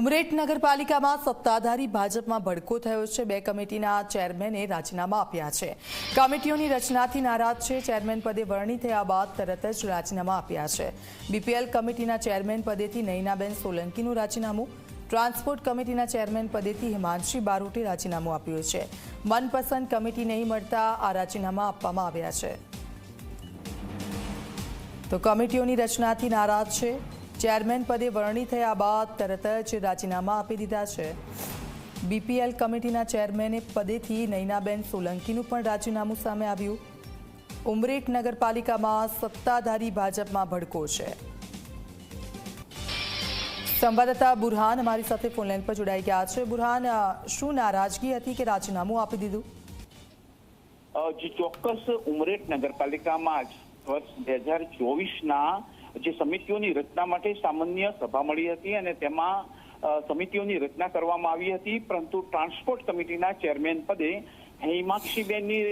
ઉમરેઠ નગરપાલિકામાં સત્તાધારી ભાજપમાં ભડકો થયો છે. બે કમિટીના ચેરમેને રાજીનામા આપ્યા છે. કમિટીઓની રચનાથી નારાજ છે. ચેરમેન પદે વરણી થયા બાદ તરત જ રાજીનામા આપ્યા છે. બીપીએલ કમિટીના ચેરમેન પદેથી નૈનાબેન સોલંકીનું રાજીનામું. ટ્રાન્સપોર્ટ કમિટીના ચેરમેન પદેથી હિમાંશી બારોટે રાજીનામું આપ્યું છે. મનપસંદ કમિટી નહીં મળતા આ રાજીનામા આપવામાં આવ્યા છે. તો કમિટીઓની રચનાથી નારાજ છે. ચેરમેન પદે વરણી થયા બાદ તરત જ રાજીનામા આપી દીધા છે. બીપીએલ કમિટીના ચેરમેને પદેથી નૈનાબેન સોલંકીનું પણ રાજીનામું સામે આવ્યું. ઉમરેઠ નગરપાલિકામાં સત્તાધારી ભાજપમાં ભડકો છે. સંવાદદાતા બુરહાન અમારી સાથે ફોનલાઈન પર જોડાઈ ગયા છે. બુરહાન શું નારાજગી હતી કે રાજીનામું આપી દીધું? ચોક્કસ ઉમરેઠ નગરપાલિકામાં વર્ષ બે હજાર ચોવીસના જે સમિતિઓની રચના માટે સામાન્ય સભા મળી હતી અને તેમાં સમિતિઓની રચના કરવામાં આવી હતી, પરંતુ ટ્રાન્સપોર્ટ કમિટીના ચેરમેન પદે હેમાક્ષીબેનની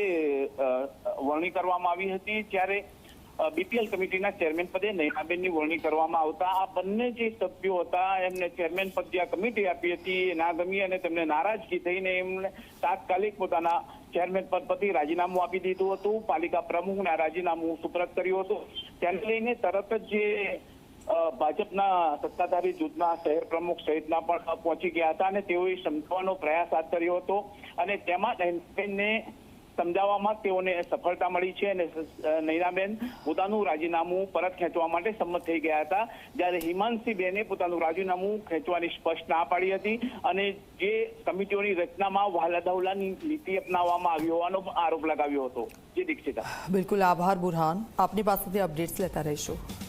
વરણી કરવામાં આવી હતી. જ્યારે બીપીએલ કમિટીના ચેરમેન પદે નૈનાબેનની વરણી કરવામાં આવતા. આ બંને જે સભ્યો હતા, એમને ચેરમેન પદ જે કમિટી આપી હતી. એ ના ગમી અને તેમને નારાજગી થઈને એમણે તાત્કાલિક પોતાના ચેરમેન પદ પરથી રાજીનામું આપી દીધું હતું. પાલિકા પ્રમુખને રાજીનામું સુપ્રત કર્યું હતું. તેને લઈને તરત જ જે ભાજપના સત્તાધારી જૂથના શહેર પ્રમુખ સહિતના પણ પહોંચી ગયા હતા અને તેઓએ સમજાવવાનો પ્રયાસ હાથ ધર્યો હતો. અને તેમાં સમજાવવામાં તેઓને સફળતા મળી છે અને નૈનાબેન પોતાનું રાજીનામું પરત ખેંચવા માટે સંમત થઈ ગયા હતા. જ્યારે હિમાંશીબેને પોતાનું રાજીનામું ખેંચવાની સ્પષ્ટ ના પાડી હતી અને જે કમિટીઓની રચનામાં વહાલાદવલાની નીતિ અપનાવવામાં આવી હોવાનો આરોપ લગાવ્યો હતો. જે દીક્ષિતા. બિલકુલ આભાર, બુરહાન. આપની પાસેથી અપડેટ્સ લેતા રહીશું.